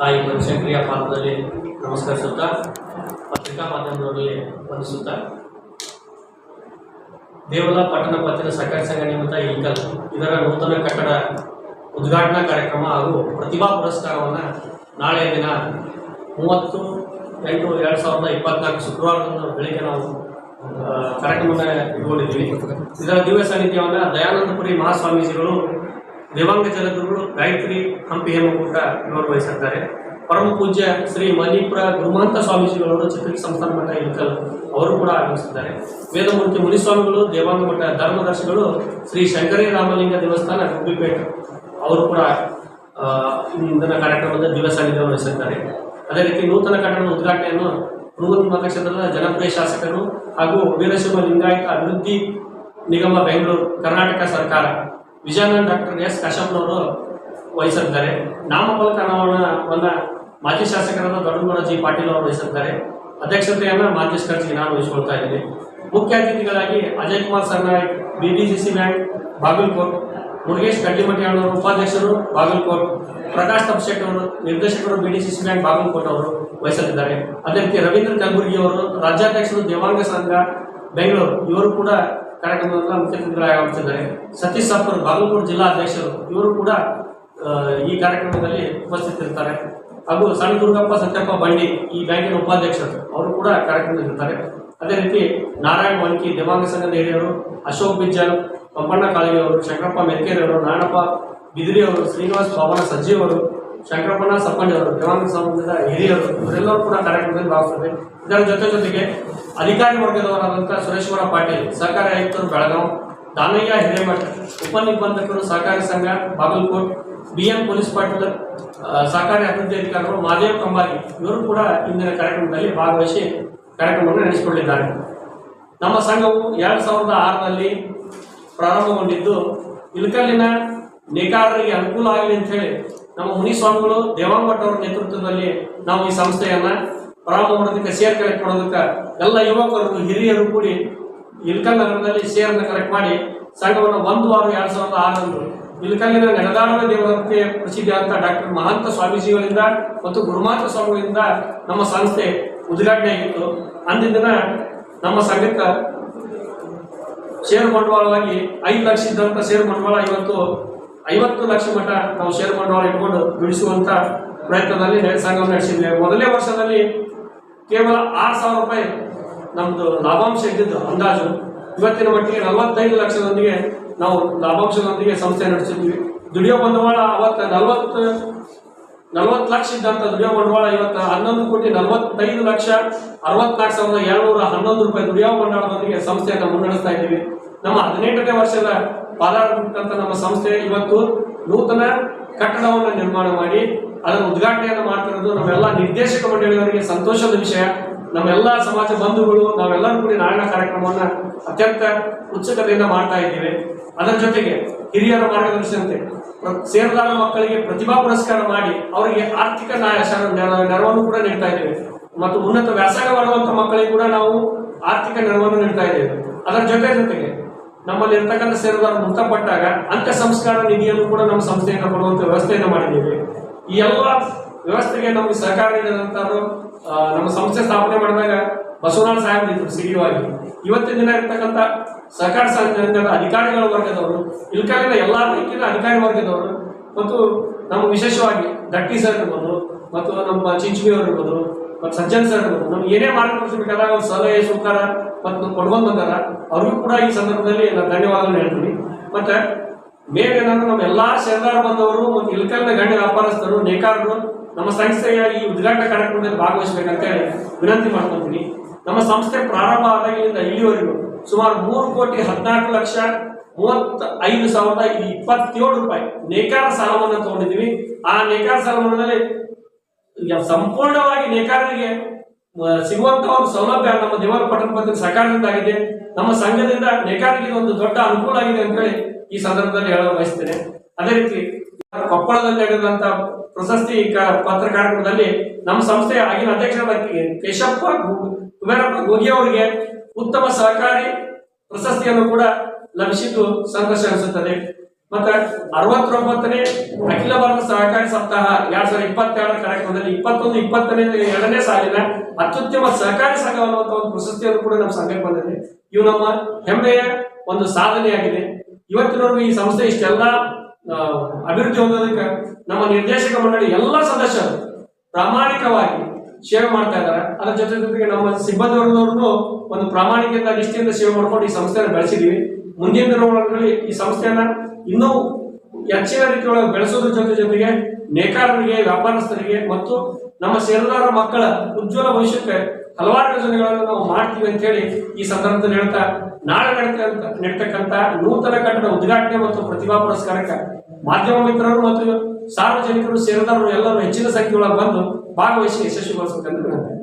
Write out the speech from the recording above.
ತಾಯಿ ಪಂಚಕ್ರಿಯ ಪಾತ್ರದಲ್ಲಿ ನಮಸ್ಕರಿಸುತ್ತಾ, ಪತ್ರಿಕಾ ಮಾಧ್ಯಮದವರಲ್ಲಿ ವಂದಿಸುತ್ತಾ ದೇವಲ ಪಟ್ಟಣ ಪತ್ತಿನ ಸಹಕಾರಿ ಸಂಘ ನಿಮಿತ್ತ ಇಲ್ಕಲ್ ಇದರ ನೂತನ ಕಟ್ಟಡ ಉದ್ಘಾಟನಾ ಕಾರ್ಯಕ್ರಮ ಹಾಗೂ ಪ್ರತಿಭಾ ಪುರಸ್ಕಾರವನ್ನು ನಾಳೆ ದಿನ ಮೂವತ್ತು, ಎಂಟು, ಎರಡು ಸಾವಿರದ ಇಪ್ಪತ್ನಾಲ್ಕು ಶುಕ್ರವಾರದಂದು ಬೆಳಿಗ್ಗೆ ನಾವು ಕಾರ್ಯಕ್ರಮ ಇಟ್ಕೊಂಡಿದ್ದೀವಿ. ಇದರ ದಿವ್ಯ ಸಾನ್ನಿಧ್ಯವನ್ನು ದಯಾನಂದಪುರಿ ಮಹಾಸ್ವಾಮೀಜಿಗಳು ದೇವಾಂಗ ಜಲಗುರುಗಳು ಗಾಯತ್ರಿ ಹಂಪಿ ಹೇಮಕೂಟ ಇವರು ವಹಿಸಿದ್ದಾರೆ ಪರಮ ಪೂಜ್ಯ ಶ್ರೀ ಮಣಿಪುರ ಗುರುಮಾಂತ ಸ್ವಾಮೀಜಿಗಳವರು ಚಿತ್ರಕಿ ಸಂಸ್ಥಾನ ಮಠ ಇಲ್ಕಲ್ ಅವರು ಕೂಡ ಆಗಮಿಸಿದ್ದಾರೆ. ವೇದಮೂರ್ತಿ ಮುನಿಸ್ವಾಮಿಗಳು, ದೇವಾಂಗ ಮಠ ಧರ್ಮದರ್ಶಿಗಳು, ಶ್ರೀ ಶಂಕರಿ ರಾಮಲಿಂಗ ದೇವಸ್ಥಾನ ಗುಬ್ಬಿಪೇಟ್ ಅವರು ಕೂಡ ಇಂದಿನ ಕಾರ್ಯಕ್ರಮದ ದಿವಸ ವಹಿಸಿದ್ದಾರೆ ಅದೇ ರೀತಿ ನೂತನ ಕಟ್ಟಡದ ಉದ್ಘಾಟನೆಯನ್ನು ಬೃಹತ್ ಮತಕ್ಷೇತ್ರದ ಜನಪ್ರಿಯ ಶಾಸಕರು ಹಾಗೂ ವೀರಶಿವ ಲಿಂಗಾಯತ ಅಭಿವೃದ್ಧಿ ನಿಗಮ ಬೆಂಗಳೂರು, ಕರ್ನಾಟಕ ಸರ್ಕಾರ ವಿಜಯಾನಂದ ಡಾಕ್ಟರ್ ಎಸ್ ಕಾಶಪ್ಪನವರು ವಹಿಸಿದ್ದಾರೆ ನಾಮಫಲಕ ಬಂದ ಮಾಜಿ ಶಾಸಕರಾದ ದೊಡ್ಡಗೌಡ ಜಿ ಪಾಟೀಲ್ ಅವರು ವಹಿಸಿದ್ದಾರೆ ಅಧ್ಯಕ್ಷತೆಯನ್ನು ಮಾಜಿ ಖರ್ಚಿಗೆ ನಾನು ವಹಿಸಿಕೊಳ್ತಾ ಇದ್ದೀನಿ. ಮುಖ್ಯ ಅತಿಥಿಗಳಾಗಿ ಅಜಯ್ ಕುಮಾರ್ ಸರ್ನಾಯಕ್ ಸಿ ಬ್ಯಾಂಕ್ ಬಾಗಲಕೋಟ್, ಮುರುಗೇಶ್ ಕಡ್ಡಿಮಠಿ ಅವರು ಉಪಾಧ್ಯಕ್ಷರು, ಬಾಗಲಕೋಟ್, ಪ್ರಕಾಶ್ ತಪ್ಶೆಟ್ ಅವರು, ನಿರ್ದೇಶಕರು ಬಿಡಿಸಿಸಿ ಬ್ಯಾಂಕ್ ಬಾಗಲಕೋಟ್ ಅವರು ವಹಿಸಲಿದ್ದಾರೆ. ಅದೇ ರೀತಿ ರವೀಂದ್ರ ಕಲಬುರ್ಗಿ ಅವರು, ರಾಜ್ಯಾಧ್ಯಕ್ಷರು, ದೇವಾಂಗ ಸಂಘ, ಬೆಂಗಳೂರು, ಇವರು ಕೂಡ ಕಾರ್ಯಕ್ರಮದ ಮುಖ್ಯ ಅತಿಥಿಗಳಾಗಿ ಆಗಮಿಸಿದ್ದಾರೆ ಸತೀಶ್ ಸಾಪುರ್ ಬಾಗಲಕೋಟೆ ಜಿಲ್ಲಾ ಅಧ್ಯಕ್ಷರು, ಇವರು ಕೂಡ ಈ ಕಾರ್ಯಕ್ರಮದಲ್ಲಿ ಉಪಸ್ಥಿತಿರ್ತಾರೆ. ಹಾಗೂ ಸಣ್ಣ ದುರ್ಗಪ್ಪ ಸತ್ಯಪ್ಪ ಬಂಡಿ, ಈ ಬ್ಯಾಂಕಿನ ಉಪಾಧ್ಯಕ್ಷರು, ಅವರು ಕೂಡ ಕಾರ್ಯಕ್ರಮದಲ್ಲಿರ್ತಾರೆ ಅದೇ ರೀತಿ ನಾರಾಯಣ ಮಣ್ಕಿ ದೇವಾಂಗ ಸಂಘದ ಹಿರಿಯರು, ಅಶೋಕ್ ಬಿಜ್ಜಲ್ ಪಂಪಣ್ಣ ಕಾಳಿಯವರು ಶಂಕರಪ್ಪ ಅವರು ಬಿದ್ರಿಯವರು ಬಿದಿರಿ ಅವರು, ಶ್ರೀನಿವಾಸ್ ಪವನ ಸಜ್ಜಿ ಅವರು ಶಂಕರಪ್ಪನ ಸಪ್ಪಂಡಿ ಅವರು, ದೇವಾಂಗ ಸಮಾಜದ ಹಿರಿಯರು ಇವರೆಲ್ಲರೂ ಕೂಡ ಕಾರ್ಯಕ್ರಮದಲ್ಲಿ ಭಾಗಿಸ್ತಾರೆ ಇದರ ಜೊತೆ ಜೊತೆಗೆ ಅಧಿಕಾರಿ ವರ್ಗದವರಾದಂಥ ಸುರೇಶ್ವರ ಪಾಟೀಲ್, ಸಹಕಾರಿ ಆಯುಕ್ತರು ಬೆಳಗಾವಿ ದಾನಯ್ಯ ಹಿರೇಮಠ ಉಪನಿಬಂಧಕರು ಸಹಕಾರಿ ಸಂಘ, Bagalkot B M police Patil ಸಹಕಾರಿ ಅಭಿವೃದ್ಧಿ ಅಧಿಕಾರಿಗಳು ಮಾದೇವ್ ಕಂಬಾರಿ, ಇವರು ಕೂಡ ಇಂದಿನ ಕಾರ್ಯಕ್ರಮದಲ್ಲಿ ಭಾಗವಹಿಸಿ ಕಾರ್ಯಕ್ರಮವನ್ನು ನಡೆಸಿಕೊಂಡಿದ್ದಾರೆ. ನಮ್ಮ ಸಂಘವು ಎರಡು ಸಾವಿರದ ಆರರಲ್ಲಿ ಪ್ರಾರಂಭಗೊಂಡಿದ್ದು ಇಳಕಲ್ಲಿನ ನೇಕಾರರಿಗೆ ಅನುಕೂಲ ಆಗಲಿ ಅಂತ ಹೇಳಿ ನಮ್ಮ ಮುನಿಸ್ವಾಮಿಗಳು ಅವರ ನೇತೃತ್ವದಲ್ಲಿ ನಾವು ಈ ಸಂಸ್ಥೆಯನ್ನ ಪ್ರಾರಂಭ ಮಾಡೋದಕ್ಕೆ ಶೇರ್ ಕಲೆಕ್ಟ್ ಮಾಡೋದಕ್ಕೆ ಎಲ್ಲ ಯುವಕರು, ಹಿರಿಯರು ಕೂಡಿ ಇಲ್ಕಲ್ ನಗರದಲ್ಲಿ ಶೇರನ್ನು ಕಲೆಕ್ಟ್ ಮಾಡಿ ಸಂಘವನ್ನು ಒಂದು ವಾರ, ಎರಡ್ ಸಾವಿರದ ಆರರಂದು ಇಲ್ಕಲ್ಲಿನ ನಡೆದಾಡದ ದೇವರಂತೆ ಅಂತ ಡಾಕ್ಟರ್ ಮಹಾಂತ ಸ್ವಾಮೀಜಿಗಳಿಂದ ಮತ್ತು ಗುರುಮಾತ ಸ್ವಾಮಿಗಳಿಂದ ನಮ್ಮ ಸಂಸ್ಥೆ ಉದ್ಘಾಟನೆ ಆಗಿತ್ತು. ಅಂದಿನ ದಿನ ನಮ್ಮ ಸಂಘಕ್ಕೆ ಷೇರು ಬಂಡವಾಳವಾಗಿ ಐದು ಲಕ್ಷ ಇದ್ದಂಥ ಷೇರು ಬಂಡವಾಳ ಇವತ್ತು ಐವತ್ತು ಲಕ್ಷ ಮಟ್ಟ ನಾವು ಶೇರ್ ಬಂಡವಾಳ ಇಟ್ಕೊಂಡು ಬಿಡಿಸುವಂತ ಪ್ರಯತ್ನದಲ್ಲಿ ಸಂಘ ಮೊದಲೇ ಮೊದಲನೇ ವರ್ಷದಲ್ಲಿ ಕೇವಲ ಆರು ಸಾವಿರ ರೂಪಾಯಿ ನಮ್ದು ಲಾಭಾಂಶ ಇದ್ದಿದ್ದು ಅಂದಾಜು. ಇವತ್ತಿನ ಮಟ್ಟಿಗೆ ನಲವತ್ತೈದು ಲಕ್ಷದೊಂದಿಗೆ ನಾವು ಲಾಭಾಂಶದೊಂದಿಗೆ ಸಂಸ್ಥೆ ನಡೆಸಿದ್ವಿ. ದುಡಿಯೋ ಬಂಡವಾಳ ಅವತ್ತು ನಲವತ್ತು ನಲವತ್ತು ಲಕ್ಷ ಇದ್ದಂಥ ದುಡಿಯೋ ಬಂಡವಾಳ ಇವತ್ತು ಹನ್ನೊಂದು ಕೋಟಿ ನಲವತ್ತೈದು ಲಕ್ಷ ಅರವತ್ನಾಲ್ಕು ಸಾವಿರದ ಏಳ್ನೂರ ಹನ್ನೊಂದು ರೂಪಾಯಿ ದುಡಿಯೋ ಬಂಡವಾಳದೊಂದಿಗೆ ಸಂಸ್ಥೆಯನ್ನು ಮುನ್ನಡೆಸ್ತಾ ಇದ್ದೀವಿ. ನಮ್ಮ ಹದಿನೆಂಟನೇ ವರ್ಷದ ಪಾದಾರ್ಪಟ್ಟಂತ ನಮ್ಮ ಸಂಸ್ಥೆ ಇವತ್ತು ನೂತನ ಕಟ್ಟಡವನ್ನು ನಿರ್ಮಾಣ ಮಾಡಿ ಅದರ ಉದ್ಘಾಟನೆಯನ್ನು ಮಾಡ್ತಿರೋದು ನಮ್ಮೆಲ್ಲ ನಿರ್ದೇಶಕ ಮಂಡಳಿಯವರಿಗೆ ಸಂತೋಷದ ವಿಷಯ. ನಮ್ಮೆಲ್ಲ ಸಮಾಜ ಬಂಧುಗಳು, ನಾವೆಲ್ಲರೂ ಕೂಡ ನಾರಾಯಣ ಕಾರ್ಯಕ್ರಮವನ್ನು ಅತ್ಯಂತ ಉತ್ಸುಕತೆಯಿಂದ ಮಾಡ್ತಾ ಇದ್ದೇವೆ. ಅದರ ಜೊತೆಗೆ ಹಿರಿಯರ ಮಾರ್ಗದರ್ಶನತೆ. ಪ್ರ- ಸೇರದಾರ ಮಕ್ಕಳಿಗೆ ಪ್ರತಿಭಾ ಪುರಸ್ಕಾರ ಮಾಡಿ ಅವರಿಗೆ ಆರ್ಥಿಕ ನೆರವನ್ನು ಕೂಡ ನೀಡ್ತಾ ಇದ್ದೇವೆ. ಮತ್ತು ಉನ್ನತ ವ್ಯಾಸಂಗ ಮಾಡುವಂತ ಮಕ್ಕಳಿಗೆ ಕೂಡ ನಾವು ಆರ್ಥಿಕ ನೆರವನ್ನು ನೀಡ್ತಾ ಇದ್ದೇವೆ. ಅದರ ಜೊತೆ ಜೊತೆಗೆ ನಮ್ಮಲ್ಲಿ ಇರ್ತಕ್ಕಂಥ ಸೇರುದಾರ ಮೃತಪಟ್ಟಾಗ ಅಂತ ಸಂಸ್ಕಾರ ನಿಧಿಯನ್ನು ಕೂಡ ನಮ್ಮ ಸಂಸ್ಥೆಯನ್ನು ಕೊಡುವಂತ ವ್ಯವಸ್ಥೆಯನ್ನು ಮಾಡಿದ್ದೀವಿ. ಈ ಎಲ್ಲ ವ್ಯವಸ್ಥೆಗೆ ನಮಗೆ ಸಹಕಾರ ನೀಡಿದಂತವರು ನಮ್ಮ ಸಂಸ್ಥೆ ಸ್ಥಾಪನೆ ಮಾಡಿದಾಗ ಬಸವರಾಜ್ ಸಾಹೇಬ್ ಸಿಡಿಯುವಾಗಿ ಇವತ್ತಿನ ದಿನ ಇರ್ತಕ್ಕಂಥ ಸಹಕಾರ ಸಂಘದ ಅಧಿಕಾರಿಗಳ ವರ್ಗದವರು ಇಲ್ಕಾಲಿನ ಎಲ್ಲಾ ರೀತಿಯ ಅಧಿಕಾರಿ ವರ್ಗದವರು ಮತ್ತು ನಮ್ಮ ವಿಶೇಷವಾಗಿ ದಟ್ಟಿ ಸರ್ ಇರ್ಬೋದು, ಮತ್ತು ನಮ್ಮ ಚಿಂಚುಮಿ ಅವರು ಇರ್ಬೋದು ಮತ್ತು ಸಜ್ಜನ್ ಸರ್ ನಮ್ಗೆ ಏನೇ ಮಾರ್ಗದರ್ಶನ ಒಂದು ಸಲಹೆ, ಸಹಕಾರ ಮತ್ತು ಕೊಡ್ಕೊಂಡು ಬಂದಾರ, ಅವ್ರಿಗೂ ಕೂಡ ಈ ಸಂದರ್ಭದಲ್ಲಿ ನಾನು ಧನ್ಯವಾದಗಳು ಹೇಳ್ತೀನಿ. ಮತ್ತೆ ಮೇಲೆ ಏನಂದ್ರೆ ನಮ್ಮ ಎಲ್ಲಾ ಶೇರ್ದಾರ ಬಂದವರು ಮತ್ತು ಇಲ್ಕಲ್ನ ಗಣ್ಯ ವ್ಯಾಪಾರಸ್ಥರು, ನೇಕಾರರು, ನಮ್ಮ ಸಂಸ್ಥೆಯ ಈ ಉದ್ಘಾಟನಾ ಕಾರ್ಯಕ್ರಮದಲ್ಲಿ ಭಾಗವಹಿಸಬೇಕಂತ ವಿನಂತಿ ಮಾಡ್ಕೊತೀನಿ. ನಮ್ಮ ಸಂಸ್ಥೆ ಪ್ರಾರಂಭ ಆದಾಗಿನಿಂದ ಇಲ್ಲಿವರೆಗೂ ಸುಮಾರು ಮೂರು ಕೋಟಿ ಹದಿನಾಲ್ಕು ಲಕ್ಷ ಮೂವತ್ತ ಐದು ಸಾವಿರದ ಇಪ್ಪತ್ತೇಳು ರೂಪಾಯಿ ನೇಕಾರ ಸಾಲವನ್ನು ತಗೊಂಡಿದ್ದೀವಿ. ಆ ನೇಕಾರ ಈಗ ಸಂಪೂರ್ಣವಾಗಿ ನೇಕಾರರಿಗೆ ಸಿಗುವಂತ ಒಂದು ಸೌಲಭ್ಯ ನಮ್ಮ ದೇವರ ಪಟ್ಟಣ ಪತ್ರ ಸರ್ಕಾರದಿಂದ ಆಗಿದೆ ನಮ್ಮ ಸಂಘದಿಂದ ನೇಕಾರರಿಗೆ ಒಂದು ದೊಡ್ಡ ಅನುಕೂಲ ಆಗಿದೆ ಅಂತ ಹೇಳಿ ಈ ಸಂದರ್ಭದಲ್ಲಿ ಹೇಳಲು ಬಯಸ್ತೇನೆ. ಅದೇ ರೀತಿ ಕೊಪ್ಪಳದಲ್ಲಿ ನಡೆದಂತ ಪ್ರಶಸ್ತಿ ಪತ್ರ ಕಾರ್ಯಕ್ರಮದಲ್ಲಿ ನಮ್ಮ ಸಂಸ್ಥೆಯ ಆಗಿನ ಅಧ್ಯಕ್ಷರಾದ ಕೇಶಪ್ಪ ಕುಬೇರಪ್ಪ ಗೋಗಿ ಅವರಿಗೆ ಉತ್ತಮ ಸಹಕಾರಿ ಪ್ರಶಸ್ತಿಯನ್ನು ಕೂಡ ಲಭಿಸಿದ್ದು ಸಂತೋಷ ಅನಿಸುತ್ತದೆ. ಮತ್ತೆ ಅರವತ್ತೊಂಬತ್ತನೇ ಅಖಿಲ ಭಾರತ ಸಹಕಾರಿ ಸಪ್ತಾಹ ಎರಡ್ ಸಾವಿರದ ಇಪ್ಪತ್ತೆರಡರ ಕಾರ್ಯಕ್ರಮದಲ್ಲಿ ಇಪ್ಪತ್ತೊಂದು ಇಪ್ಪತ್ತನೇ ಎರಡನೇ ಸಾಲಿನ ಅತ್ಯುತ್ತಮ ಸಹಕಾರಿ ಸಂಘ ಅನ್ನುವಂಥ ಒಂದು ಪ್ರಶಸ್ತಿಯನ್ನು ಕೂಡ ನಮ್ಮ ಸಂಘಕ್ಕೆ ಬಂದಿದೆ. ಇವು ನಮ್ಮ ಹೆಮ್ಮೆಯ ಒಂದು ಸಾಧನೆಯಾಗಿದೆ. ಇವತ್ತಿನವರೆಗೂ ಈ ಸಂಸ್ಥೆ ಇಷ್ಟೆಲ್ಲ ಅಭಿವೃದ್ಧಿ ಹೊಂದೋದಕ್ಕೆ ನಮ್ಮ ನಿರ್ದೇಶಕ ಮಂಡಳಿ ಎಲ್ಲ ಸದಸ್ಯರು ಪ್ರಾಮಾಣಿಕವಾಗಿ ಸೇವೆ ಮಾಡ್ತಾ ಇದ್ದಾರೆ. ಅದರ ಜೊತೆ ಜೊತೆಗೆ ನಮ್ಮ ಸಿಬ್ಬಂದಿ ವರ್ಗದವ್ರನ್ನು ಒಂದು ಪ್ರಾಮಾಣಿಕತೆ ನಿಷ್ಠೆಯಿಂದ ಸೇವೆ ಮಾಡ್ಕೊಂಡು ಈ ಸಂಸ್ಥೆಯನ್ನು ಬೆಳೆಸಿದೀವಿ ಮುಂದಿನ ದಿನಗಳಲ್ಲಿ ಈ ಸಂಸ್ಥೆಯನ್ನ ಇನ್ನೂ ಹೆಚ್ಚಿನ ರೀತಿಯೊಳಗೆ ಬೆಳೆಸೋದ್ರ ಜೊತೆ ಜೊತೆಗೆ ನೇಕಾರರಿಗೆ, ವ್ಯಾಪಾರಸ್ಥರಿಗೆ ಮತ್ತು ನಮ್ಮ ಸೇರದಾರ ಮಕ್ಕಳ ಉಜ್ವಲ ಭವಿಷ್ಯಕ್ಕೆ ಹಲವಾರು ಯೋಜನೆಗಳನ್ನು ನಾವು ಮಾಡ್ತೀವಿ ಅಂತ ಹೇಳಿ ಈ ಸಂದರ್ಭದಲ್ಲಿ ಹೇಳ್ತಾ, ನಾಳೆ ನಡೀತಕ್ಕಂಥ ನಡೀತಕ್ಕಂಥ ನೂತನ ಕಟ್ಟಡ ಉದ್ಘಾಟನೆ ಮತ್ತು ಪ್ರತಿಭಾ ಪುರಸ್ಕಾರಕ್ಕೆ ಮಾಧ್ಯಮ ಮಿತ್ರರು ಮತ್ತು ಸಾರ್ವಜನಿಕರು ಸೇರಿದವರು ಎಲ್ಲರೂ ಹೆಚ್ಚಿನ ಸಂಖ್ಯೆಯೊಳಗೆ ಬಂದು ಭಾಗವಹಿಸಿ ಯಶಸ್ವಿಗೊಳಿಸಬೇಕಂತ ವಿನಂತಿ.